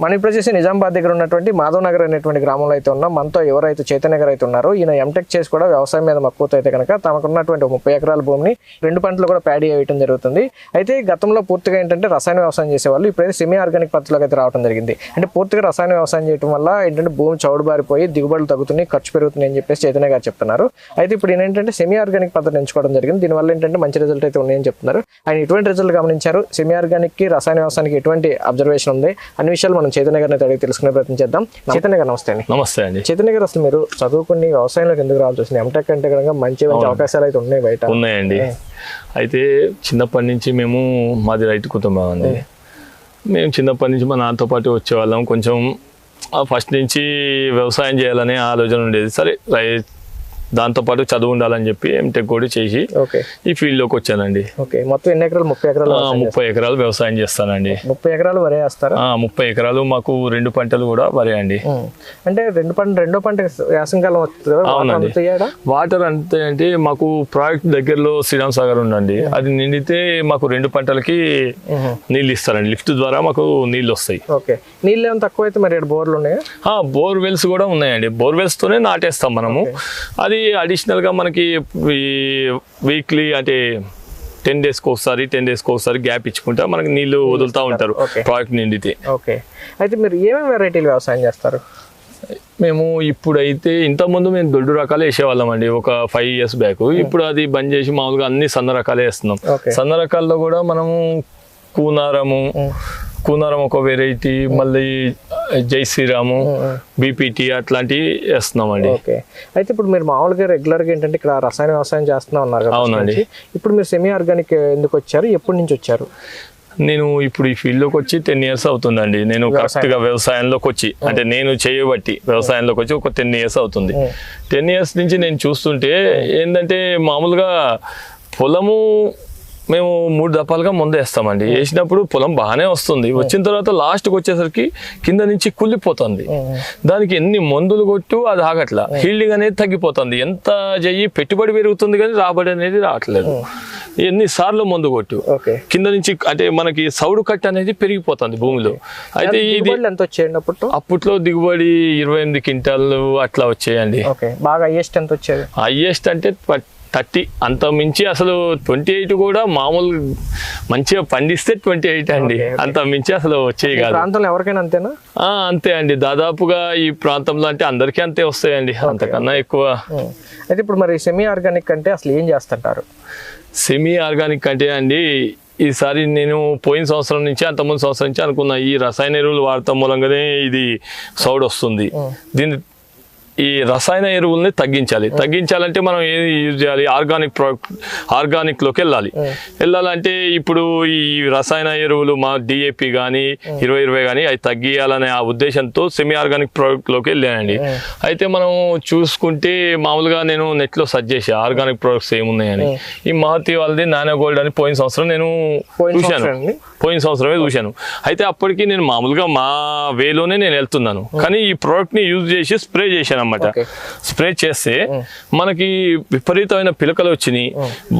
మన ఇప్పుడు వచ్చేసి నిజామాబాద్ దగ్గర ఉన్నటువంటి మాధవ్ నగర్ అనేటువంటి గ్రామంలో అయితే ఉన్నాం. మనతో ఎవరైతే చైతన్య గారు అయితే ఉన్నారో ఈయన ఎంటెక్ చేసి కూడా వ్యవసాయం మీద మక్కువతో అయితే కనుక తమకున్నటువంటి ముప్పై ఎకరాల భూమిని రెండు పంటలు కూడా ప్యాడీ వేయడం జరుగుతుంది. అయితే గతంలో పూర్తిగా ఏంటంటే రసాయన వ్యవసాయం చేసేవాళ్ళు ఇప్పుడైతే సెమీ ఆర్గానిక్ పద్ధతిలోకి అయితే రావడం జరిగింది. అంటే పూర్తిగా రసాయన వ్యవసాయం చేయడం వల్ల ఏంటంటే భూమి చౌడుబారిపోయి దిగుబడులు తగ్గుతున్నాయి ఖర్చు పెరుగుతున్నాయి అని చెప్పేసి చైతన్య గారు చెప్తున్నారు. అయితే ఇప్పుడు ఏంటంటే సెమీ ఆర్గానిక్ పద్ధతి ఎంచుకోవడం జరిగింది. దీనివల్ల ఏంటంటే మంచి రిజల్ట్ అయితే ఉన్నాయని చెప్తున్నారు. ఆయన ఎటువంటి రిజల్ట్ గమనించారు? సెమీ ఆర్గానిక్కి రసాయన వ్యవసాయానికి ఎటువంటి అబ్జర్వేషన్ ఉంది? అన్ని విషయాలు మనం చైతన్య గారిని అడిగి తెలుసుకునే ప్రయత్నం చేద్దాం. చైతన్య గారు నమస్తే అండి. నమస్తే అండి. చైతన్య గారు అసలు మీరు చదువుకుని వ్యవసాయంలోకి ఎందుకు రావాల్సి వచ్చింది? ఎంటెక్ అంటే కనుక మంచి మంచి అవకాశాలు అయితే ఉన్నాయి బయట. ఉన్నాయండి. అయితే చిన్నప్పటి నుంచి మేము మాది రైతు కుటుంబం అండి. మేము చిన్నప్పటి నుంచి మా నాన్నతో పాటు వచ్చేవాళ్ళం. కొంచెం ఫస్ట్ నుంచి వ్యవసాయం చేయాలనే ఆలోచన ఉండేది. సరే రై దాంతోపాటు చదువు ఉండాలని చెప్పి ఎంటెక్ కూడా చేసి ఓకే. ఈ ఫీల్డ్లోకి వచ్చానండి. ఓకే. మొత్తం ఎన్ని ఎకరాలు? ముప్పై ఎకరాలు ముప్పై ఎకరాలు వ్యవసాయం చేస్తానండి. ముప్పై ఎకరాలు వరే వేస్తారా? ముప్పై ఎకరాలు మాకు రెండు పంటలు కూడా వరే అండి. అంటే రెండు పంట రెండో పంట వేసంకాలం కదా వాటర్ అవునండి. అందుతాయాడా? వాటర్ అంతే అంటే మాకు ప్రాజెక్ట్ దగ్గరలో శ్రీరామ్ సాగర్ ఉందండి. అది నిండితే మాకు రెండు పంటలకి. నీళ్ళు ఇస్తారండి. లిఫ్ట్ ద్వారా మాకు నీళ్ళు వస్తాయి. ఓకే. నీళ్ళు ఏమైనా తక్కువ అయితే మరి బోర్లు ఉన్నాయా? ఆ, బోర్ వెల్స్ కూడా ఉన్నాయండి. బోర్ వెల్స్ తోనే నాటేస్తాం మనము. అది అడిషనల్గా మనకి వీక్లీ అంటే టెన్ డేస్కి ఒకసారి టెన్ డేస్కి ఒకసారి గ్యాప్ ఇచ్చుకుంటా మనకి నీళ్ళు వదులుతూ ఉంటారు. ప్రాజెక్ట్ నిండితే. ఓకే. అయితే మీరు ఏమేమి వెరైటీలు వ్యవసాయం చేస్తారు? మేము ఇప్పుడైతే ఇంతకుముందు మేము దొడ్డు రకాలే వేసేవాళ్ళం అండి. ఒక ఫైవ్ ఇయర్స్ బ్యాక్ ఇప్పుడు అది బంద్ చేసి మామూలుగా అన్ని సన్న రకాలే వేస్తున్నాం. సన్న రకాల్లో కూడా మనము కూనారము కూనారం ఒక వెరైటీ మళ్ళీ జై శ్రీరాము బీపీటీ అట్లాంటివి వేస్తున్నాం అండి ఓకే. అయితే ఇప్పుడు మీరు మామూలుగా రెగ్యులర్గా ఏంటంటే ఇక్కడ రసాయన వ్యవసాయం చేస్తున్నా ఉన్నారు అవునండి. ఇప్పుడు మీరు సెమీ ఆర్గానిక్ ఎందుకు వచ్చారు? ఎప్పటి నుంచి వచ్చారు? నేను ఇప్పుడు ఈ ఫీల్డ్లోకి వచ్చి టెన్ ఇయర్స్ అవుతుందండి. నేను కరెక్ట్గా వ్యవసాయంలోకి వచ్చి అంటే నేను చేయబట్టి వ్యవసాయంలోకి వచ్చి ఒక టెన్ ఇయర్స్ అవుతుంది. టెన్ ఇయర్స్ నుంచి నేను చూస్తుంటే ఏంటంటే మామూలుగా పొలము మేము మూడు దప్పాలుగా ముందు వేస్తామండి. వేసినప్పుడు పొలం బాగానే వస్తుంది. వచ్చిన తర్వాత లాస్ట్కి వచ్చేసరికి కింద నుంచి కుళ్ళిపోతుంది. దానికి ఎన్ని మందులు కొట్టు అది ఆగట్లా. హీల్డింగ్ అనేది తగ్గిపోతుంది. ఎంత చెయ్యి పెట్టుబడి పెరుగుతుంది కానీ రాబడి అనేది రావట్లేదు. ఎన్నిసార్లు మందు కొట్టు. కింద నుంచి అంటే మనకి సౌడు కట్ట అనేది పెరిగిపోతుంది భూమిలో. అయితే ఇది ఎంత వచ్చేయండి అప్పుడు అప్పట్లో దిగుబడి ఇరవై ఎనిమిది క్వింటాలు అట్లా వచ్చాయండి. బాగా హైయెస్ట్ ఎంత వచ్చేది హైయెస్ట్ అంటే థర్టీ అంత మించి అసలు ట్వంటీ ఎయిట్ కూడా మామూలు మంచిగా పండిస్తే ట్వంటీ ఎయిట్ అండి. అంత మించి అసలు వచ్చేవి కాదు. ప్రాంతంలో ఎవరికైనా అంతేనా? అంతే అండి. దాదాపుగా ఈ ప్రాంతంలో అంటే అందరికీ అంతే వస్తాయండి. అంతకన్నా ఎక్కువ. అయితే ఇప్పుడు మరి సెమీ ఆర్గానిక్ అంటే అసలు ఏం చేస్తుంటారు? సెమీ ఆర్గానిక్ అంటే అండి ఈసారి నేను పోయిన సంవత్సరం నుంచి అంతకుముందు సంవత్సరం నుంచి అనుకున్నా ఈ రసాయన ఎరువులు వాడటం మూలంగానే ఇది సౌడ్ వస్తుంది. దీన్ని ఈ రసాయన ఎరువుల్ని తగ్గించాలి. తగ్గించాలంటే మనం ఏది యూజ్ చేయాలి? ఆర్గానిక్ ప్రోడక్ట్ ఆర్గానిక్లోకి వెళ్ళాలి. వెళ్ళాలంటే ఇప్పుడు ఈ రసాయన ఎరువులు మా డిఏపి కానీ ఇరవై ఇరవై కానీ అవి తగ్గియాలనే ఆ ఉద్దేశంతో సెమీ ఆర్గానిక్ ప్రోడక్ట్లోకి వెళ్ళానండి. అయితే మనం చూసుకుంటే మామూలుగా నేను నెట్లో సెర్చ్ చేసా ఆర్గానిక్ ప్రోడక్ట్స్ ఏమున్నాయని. ఈ మహతి వాళ్ళది నానో గోల్డ్ అని పోయిన సంవత్సరం నేను చూశాను? పోయిన సంవత్సరమే చూశాను. అయితే అప్పటికి నేను మామూలుగా మా వేలోనే నేను వెళ్తున్నాను. కానీ ఈ ప్రోడక్ట్ని యూజ్ చేసి స్ప్రే చేశాను. అనమాట. స్ప్రే చేస్తే మనకి విపరీతమైన పిలకలు వచ్చినాయి.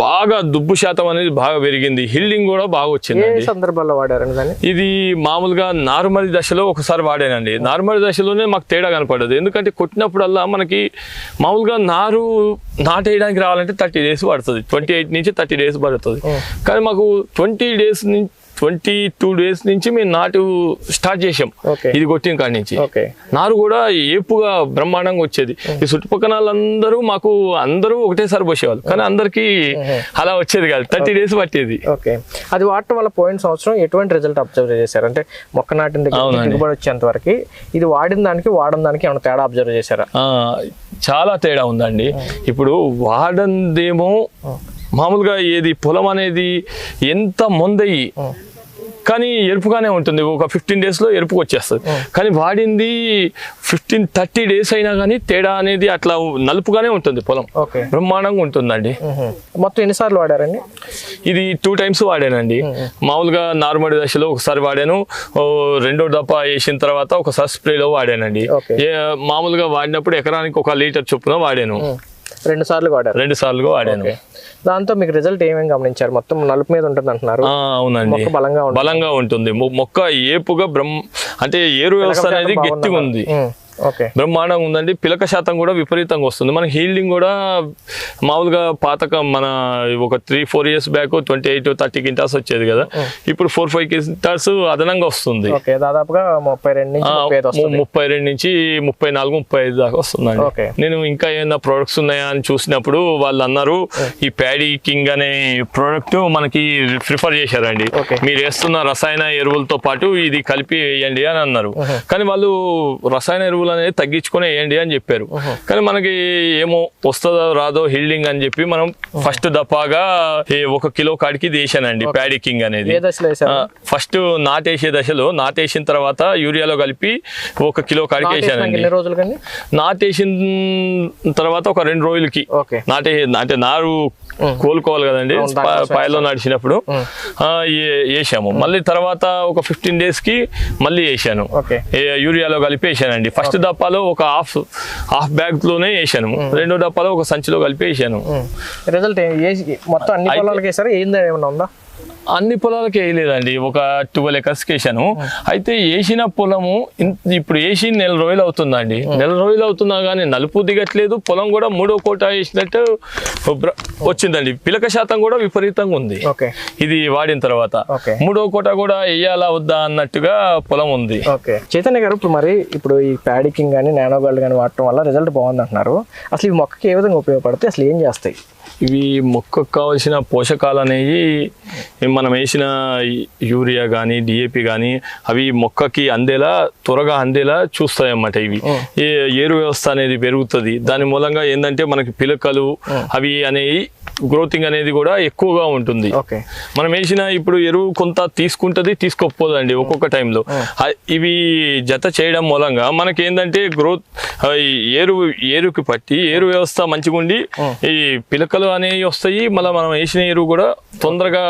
బాగా దుబ్బు శాతం అనేది బాగా పెరిగింది. హిల్డింగ్ కూడా బాగా ఏ వచ్చిందండి సందర్భాల్లో వాడారండి ఇది మామూలుగా నార్మల్ దశలో ఒకసారి వాడానండి. నార్మల్ దశలోనే మాకు తేడా కనపడదు. ఎందుకంటే కొట్టినప్పుడల్లా మనకి మామూలుగా నారు నాటేయడానికి రావాలంటే థర్టీ డేస్ పడుతుంది. ట్వంటీ ఎయిట్ నుంచి థర్టీ డేస్ పడుతుంది. కానీ మాకు ట్వంటీ డేస్ నుంచి ట్వంటీ టూ డేస్ నుంచి మేము నాటు స్టార్ట్ చేసాం. ఇది కొట్టిన కాడి నుంచి. ఓకే. నారు కూడా ఏపుగా బ్రహ్మాండంగా వచ్చేది. ఈ చుట్టుపక్కల వాళ్ళందరూ మాకు అందరూ ఒకటేసారి పోసేవాళ్ళు. కానీ అందరికీ అలా వచ్చేది కాదు. థర్టీ డేస్ పట్టేది. ఓకే. అది వాడటం వల్ల పోయిన సంవత్సరం ఎటువంటి రిజల్ట్ అబ్జర్వ్ చేశారు? అంటే మొక్క నాటిన దగ్గర. దిగుబడి వచ్చేంత వరకు ఇది వాడిన దానికి వాడిన దానికి ఏమైనా తేడా అబ్జర్వ్ చేశారా? చాలా తేడా ఉందండి. ఇప్పుడు వాడందేమో మామూలుగా ఏది పొలం అనేది ఎంత మొందయ్యి కానీ ఎరుపుగానే ఉంటుంది. ఒక ఫిఫ్టీన్ డేస్లో ఎరుపుకు వచ్చేస్తుంది. కానీ వాడింది ఫిఫ్టీన్ థర్టీ డేస్ అయినా కానీ తేడా అనేది అట్లా నలుపుగానే ఉంటుంది పొలం. బ్రహ్మాండంగా ఉంటుందండి. మొత్తం ఎన్నిసార్లు వాడారండి? ఇది టూ టైమ్స్ వాడానండి. మామూలుగా నార్మల్ దశలో ఒకసారి వాడాను. రెండో దప్ప వేసిన తర్వాత ఒకసారి స్ప్రేలో వాడానండి. మామూలుగా వాడినప్పుడు ఎకరానికి ఒక లీటర్ చొప్పున వాడాను. రెండు సార్లు వాడారు. రెండు సార్లు వాడాను. దాంతో మీకు రిజల్ట్ ఏమేమి గమనించారు? మొత్తం నలుపు మీద ఉంటుంది అంటున్నారు. అవునండి. మొక్క బలంగా ఉంటుంది. బలంగా ఉంటుంది. మొక్క ఏపుగా బ్రహ్మ అంటే ఏరు వ్యవస్థ అనేది గట్టిగా ఉంది. బ్రహ్మాండంగా ఉందండి. పిలక శాతం కూడా విపరీతంగా వస్తుంది. మన హీల్డింగ్ కూడా మామూలుగా పాతకం మన ఒక three four years back twenty eight thirty quintals వచ్చేది కదా. ఇప్పుడు ఫోర్ ఫైవ్ కింటాస్ అదనంగా వస్తుంది. దాదాపుగా ముప్పై రెండు ముప్పై రెండు నుంచి ముప్పై నాలుగు ముప్పై ఐదు దాకా వస్తుందండి. నేను ఇంకా ఏమైనా ప్రొడక్ట్స్ ఉన్నాయా అని చూసినప్పుడు వాళ్ళు అన్నారు ఈ ప్యాడీ కింగ్ అనే ప్రోడక్ట్ మనకి ప్రిఫర్ చేశారండి. మీరు వేస్తున్న రసాయన ఎరువులతో పాటు ఇది కలిపి వేయండి అని అన్నారు. కానీ వాళ్ళు రసాయన ఎరువులు అనేది తగ్గించుకొని వేయండి అని చెప్పారు. కానీ మనకి ఏమో వస్తుందో రాదో హీల్డింగ్ అని చెప్పి మనం ఫస్ట్ దఫాగా ఒక కిలో కాడికి వేసానండి ప్యాడీ కింగ్ అనేది. ఫస్ట్ నాటేసే దశలో నాటేసిన తర్వాత యూరియాలో కలిపి ఒక కిలో కాడికి వేసానండి. నాటేసిన తర్వాత ఒక రెండు రోజులకి. నాటే అంటే నారు కోలుకోవాలి కదండి. పాయలో నడిచినప్పుడు. వేసాము. మళ్ళీ తర్వాత ఒక ఫిఫ్టీన్ డేస్కి మళ్ళీ వేసాను. యూరియాలో కలిపి వేసానండి. ఫస్ట్ డప్పాలో ఒక హాఫ్ హాఫ్ బ్యాగ్లోనే వేసాను రెండో డప్పాలో ఒక సంచిలో కలిపి వేసాను. రిజల్ట్ మొత్తం అన్ని పొలాలకి వేసారా? ఏందా ఉందా? అన్ని పొలాలకి వేయలేదండి. ఒక ట్వెల్వ్ ఎకర్స్కి వేసాను. అయితే వేసిన పొలము ఇప్పుడు వేసి నెల రోజులు అవుతుందండి. నెల రోజులు అవుతున్నా కానీ నలుపు దిగట్లేదు. పొలం కూడా మూడో కోట వేసినట్టు వచ్చిందండి. పిలక శాతం కూడా విపరీతంగా ఉంది. ఓకే. ఇది వాడిన తర్వాత. మూడో కోట కూడా వేయాలా వద్దా అన్నట్టుగా పొలం ఉంది. ఓకే. చైతన్య గారు ఇప్పుడు మరి ఇప్పుడు ఈ ప్యాడికింగ్ కానీ నానో గోల్డ్ కానీ వాడటం వల్ల రిజల్ట్ బాగుంది అంటున్నారు అసలు ఈ మొక్కకి ఏ విధంగా ఉపయోగపడతాయి? అసలు ఏం చేస్తాయి? ఇవి మొక్కకు కావాల్సిన పోషకాలు అనేవి మనం వేసిన యూరియా కానీ డిఏపి కానీ అవి మొక్కకి అందేలా త్వరగా అందేలా చూస్తాయి అన్నమాట ఇవి ఏరు వ్యవస్థ అనేది పెరుగుతుంది. దాని మూలంగా ఏంటంటే మనకి పిలకలు అవి అనేవి గ్రోతింగ్ అనేది కూడా ఎక్కువగా ఉంటుంది. ఓకే. మనం వేసిన ఇప్పుడు ఎరువు కొంత తీసుకుంటది తీసుకోకపోదండి ఒక్కొక్క టైంలో. ఇవి జత చేయడం మూలంగా మనకి ఏంటంటే గ్రోత్ ఏరు ఏరుకి పట్టి ఏరు వ్యవస్థ మంచిగా ఉండి ఈ పిలకలు అనేవి వస్తాయి మళ్ళీ మనం వేసిన ఎరువు కూడా తొందరగా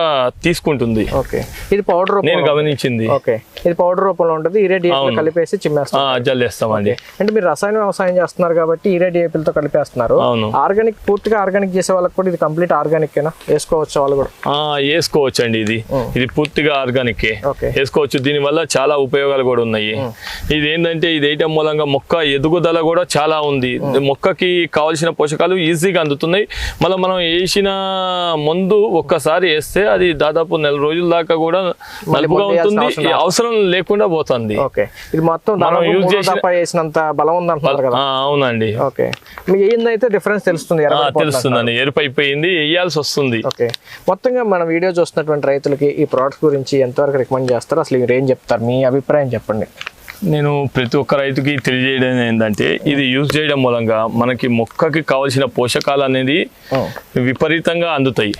తీసుకుంటుంది. ఓకే. ఇది పౌడర్ నేను గమనించింది. ఓకే. ఇది పౌడర్ రూపంలో ఉంటుంది అవును. కలిపేసి చిమ్మేస్తాం. జల్లేస్తామండి. అంటే మీరు రసాయన వ్యవసాయం చేస్తున్నారు కాబట్టి ఇరేడియేపిల్తో కలిపేస్తున్నారు. అవును. ఆర్గానిక్ పూర్తిగా ఆర్గానిక్ చేసే వాళ్ళకి కూడా ఇది కంప్లీట్ ఆర్గానిక్ ఏనా? వేసుకోవచ్చు వాళ్ళు కూడా? వేసుకోవచ్చు అండి ఇది. ఇది పూర్తిగా ఆర్గానిక్. ఓకే. వేసుకోవచ్చు. దీనివల్ల చాలా ఉపయోగాలు కూడా ఉన్నాయి. ఇది ఏంటంటే ఇది వేయటం మూలంగా మొక్క ఎదుగుదల కూడా చాలా ఉంది. మొక్కకి కావాల్సిన పోషకాలు ఈజీగా అందుతున్నాయి. మళ్ళీ మనం వేసిన ముందు ఒక్కసారి వేస్తే అది దాదాపు నెల రోజుల దాకా కూడా నలుపుగా ఉంటుంది. అవసరం లేకుండా పోతుంది. ఇది మొత్తం మనం దాదాపు use మూడో చేసిన- దఫా వేసినంత బలం కదా? అవునండి. ఓకే. మీకు ఏందైతే డిఫరెన్స్ తెలుస్తుంది తెలుస్తుందండి. ఎరుపు అయిపోయింది వేయాల్సి వస్తుంది. ఓకే. మొత్తంగా మన వీడియో చూస్తున్నటువంటి రైతులకి ఈ ప్రోడక్ట్ గురించి ఎంతవరకు రికమెండ్ చేస్తారు అసలు మీరు ఏం చెప్తారు. మీ అభిప్రాయం చెప్పండి. నేను ప్రతి ఒక్క రైతుకి తెలియజేయడం ఏంటంటే ఇది యూజ్ చేయడం మూలంగా మనకి మొక్కకి కావాల్సిన పోషకాలు అనేది విపరీతంగా అందుతాయి.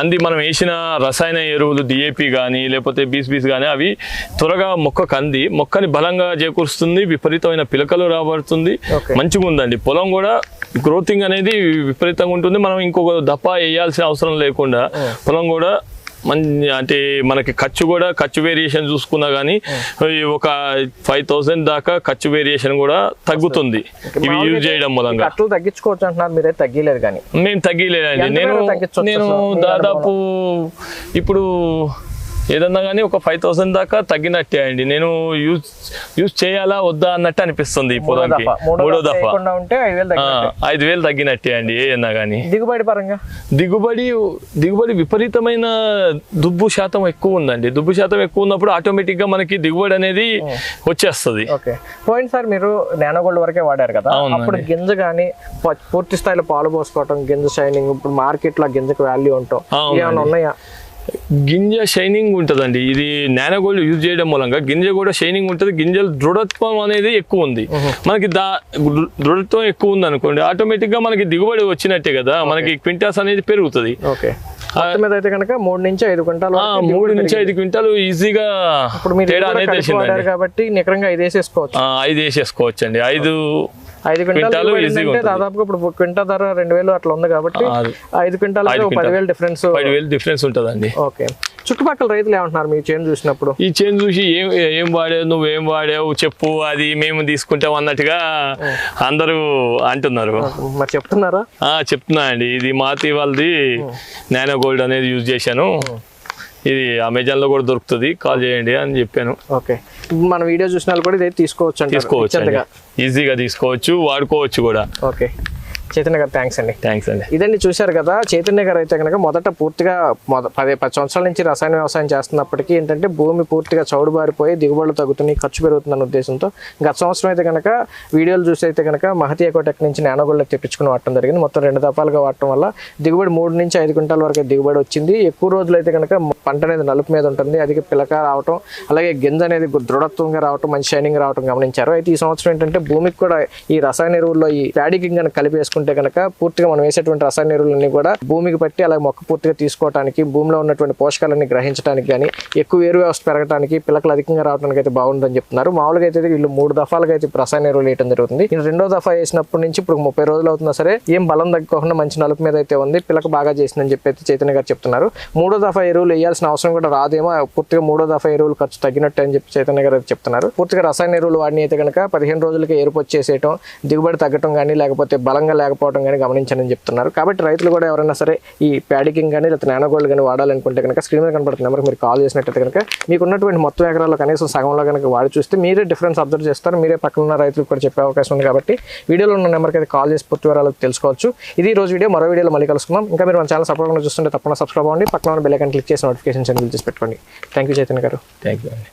అంది మనం వేసిన రసాయన ఎరువులు డిఏపి కానీ లేకపోతే బీస్ బీస్ కానీ అవి త్వరగా మొక్కకు అంది మొక్కని బలంగా చేకూరుస్తుంది విపరీతమైన పిలకలు రాబడుతుంది. మంచిగా ఉందండి పొలం కూడా గ్రోతింగ్ అనేది విపరీతంగా ఉంటుంది. మనం ఇంకొక దప్ప వేయాల్సిన అవసరం లేకుండా పొలం కూడా మంచి అంటే మనకి ఖర్చు కూడా ఖర్చు వేరియేషన్ చూసుకున్నా కానీ ఒక ఫైవ్ థౌసండ్ దాకా ఖర్చు వేరియేషన్ కూడా తగ్గుతుంది. ఇవి యూజ్ చేయడం మూలంగా. తగ్గించుకోవచ్చు అంటున్నారు మీరే తగ్గలేదు కానీ. మేము తగ్గిలేదండి నేను నేను దాదాపు ఇప్పుడు ఏదన్నా కానీ ఒక ఫైవ్ థౌసండ్ దాకా తగ్గినట్టే అండి. నేను యూజ్ యూజ్ చేయాలా వద్దా అన్నట్టు అనిపిస్తుంది ఈ మూడో దఫా. మూడో ఐదు వేలు తగ్గినట్టే. అండి ఏదన్నా కానీ. దిగుబడి పరంగా? దిగుబడి దిగుబడి విపరీతమైన దుబ్బు శాతం ఎక్కువ ఉందండి. దుబ్బు శాతం ఎక్కువ ఉన్నప్పుడు ఆటోమేటిక్గా మనకి దిగుబడి అనేది వచ్చేస్తుంది. ఓకే. పోయినసారి మీరు నానోగోల్డ్ వరకే వాడారు కదా. అప్పుడు గింజ కానీ పూర్తి స్థాయిలో పాలు పోసుకోవటం గింజ షైనింగ్ ఇప్పుడు మార్కెట్లో గింజకు వాల్యూ ఉంటాం. ఏమైనా ఉన్నాయా? గింజ షైనింగ్ ఉంటుందండి. ఇది నానోగోల్డ్ యూజ్ చేయడం మూలంగా గింజ కూడా షైనింగ్ ఉంటుంది. గింజల దృఢత్వం అనేది ఎక్కువ ఉంది. మనకి దా దృఢత్వం ఎక్కువ ఉంది అనుకోండి ఆటోమేటిక్గా మనకి దిగుబడి వచ్చినట్టే కదా. మనకి క్వింటాస్ అనేది పెరుగుతుంది. ఓకే. మీద అయితే కనుక మూడు నుంచి ఐదు క్వింటాలు మూడు నుంచి ఐదు క్వింటాలు ఈజీగా ఇప్పుడు మీరు తేడా అనేది కాబట్టి నికరంగా ఐదు వేసేసుకోవచ్చు. ఆ, ఐదు వేసేసుకోవచ్చు అండి ఐదు ఐదు క్వింటాలు. దాదాపుగా ఇప్పుడు క్వింటా ధర రెండు వేలు అట్లా ఉంది కాబట్టి ఐదు క్వింటాలు. పదివేలు డిఫరెన్స్ పది వేలు డిఫరెన్స్ ఉంటుందండి. ఓకే. చుట్టుపక్కల రైతులు ఏమంటున్నారు మీ చేను చూసినప్పుడు? ఈ చేంజ్ చూసి ఏం ఏం వాడావు నువ్వేం వాడావు చెప్పు అది మేము తీసుకుంటాం అన్నట్టుగా అందరూ అంటున్నారు. మరి చెప్తున్నారా? చెప్తున్నా అండి. ఇది మాతి వాళ్ళది నానో గోల్డ్ అనేది యూజ్ చేశాను. ఇది అమెజాన్లో కూడా దొరుకుతుంది. కాల్ చేయండి అని చెప్పాను. ఓకే. మన వీడియో చూసిన వాళ్ళు కూడా ఇది తీసుకోవచ్చు తీసుకోవచ్చు. ఈజీగా తీసుకోవచ్చు వాడుకోవచ్చు కూడా. ఓకే. చైతన్య గారు థ్యాంక్స్ అండి. థ్యాంక్స్ అండి. ఇదండి చూశారు కదా చైతన్య గారు అయితే కనుక మొదట పూర్తిగా మొద పది పది సంవత్సరాల నుంచి రసాయన వ్యవసాయం చేస్తున్నప్పటికీ ఏంటంటే భూమి పూర్తిగా చౌడుబారిపోయి దిగుబడులు తగ్గుతున్నాయి ఖర్చు పెరుగుతుందన్న ఉద్దేశంతో. గత సంవత్సరం అయితే కనుక వీడియోలు చూసి అయితే కనుక మహతి ఎకోటెక్ నుంచి నానోగోళ్ళకి తెప్పించుకుని వాడటం జరిగింది. మొత్తం రెండు దఫాలుగా వాడటం వల్ల దిగుబడి మూడు నుంచి ఐదు క్వింటాల వరకు దిగుబడి వచ్చింది. ఎక్కువ రోజులు అయితే కనుక పంట అనేది నలుపు మీద ఉంటుంది. అధిక పిలక రావటం అలాగే గింజ అనేది దృఢత్వంగా రావటం మంచి షైనింగ్ రావటం గమనించారు. అయితే ఈ సంవత్సరం ఏంటంటే భూమికి కూడా ఈ రసాయన ఎరువుల్లో ఈ ప్యాడీకి కనుక కలిపి చూసుకుంటే కనుక పూర్తిగా మనం వేసేటువంటి రసాయన ఎరువులన్నీ కూడా భూమికి పట్టి అలాగే మొక్క పూర్తిగా తీసుకోవడానికి భూమిలో ఉన్నటువంటి పోషకాలన్నీ గ్రహించడానికి కానీ ఎక్కువ వేరు వ్యవస్థ పెరగడానికి పిల్లకలు అధికంగా రావడానికి అయితే బాగుందని చెప్తున్నారు. మామూలుగా అయితే వీళ్ళు మూడు దఫాలుగా అయితే రసాయన ఎరువులు వేయడం జరుగుతుంది. రెండో దఫా వేసినప్పటి నుంచి ఇప్పుడు ముప్పై రోజులు అవుతున్నా సరే ఏం బలం తగ్గకుండా మంచి నలుపు మీద అయితే ఉంది. పిల్లక బాగా చేసిందని చెప్పి అయితే చైతన్య గారు చెప్తున్నారు. మూడో దఫా ఎరువులు వేయాల్సిన అవసరం కూడా రాదేమో. పూర్తిగా మూడో దఫా ఎరువులు ఖర్చు తగ్గినట్టు అని చెప్పి చైతన్య గారు చెప్తున్నారు. పూర్తిగా రసాయన ఎరువులు వాడిని అయితే కనుక పదిహేను రోజులకి ఎరుపు వచ్చేసేయటం దిగుబడి తగ్గటం కానీ లేకపోతే బలంగా లేకపోవడం కానీ గమనించానని చెప్తున్నారు. కాబట్టి రైతులు కూడా ఎవరైనా సరే ఈ ప్యాడికింగ్ కానీ లేదా నానోగోల్డ్ కానీ వాడాలనుకుంటే కనుక స్క్రీన్ మీద కనబడుతున్న నెంబర్కి మీరు కాల్ చేసినట్టయితే కనుక మీకు ఉన్నటువంటి మొత్తం ఎకరాల్లో కనీసం సగంలో కనుక వాడి చూస్తే మీరే డిఫరెన్స్ అబ్జర్వ్ చేస్తారు. మీరే పక్కన ఉన్న రైతులకు కూడా చెప్పే అవకాశం ఉంది కాబట్టి వీడియోలో ఉన్న నెంబర్కి అయితే కాల్ చేసి పూర్తి వివరాలు తెలుసుకోవచ్చు. ఇది రోజు వీడియో. మరో వీడియోలో మళ్ళీ కలుసుకుందాం. ఇంకా మీరు మన ఛానల్ సపోర్ట్గా చూస్తుంటే తప్పకుండా సబ్స్క్రైబ్ అవ్వండి. పక్కన ఉన్న బెల్ క్లిక్ చేసి నోటిఫికేషన్ సెండ్ చేసి పెట్టుకోండి. థ్యాంక్ యూ చైతన్య గారు. థ్యాంక్ యూ అండి.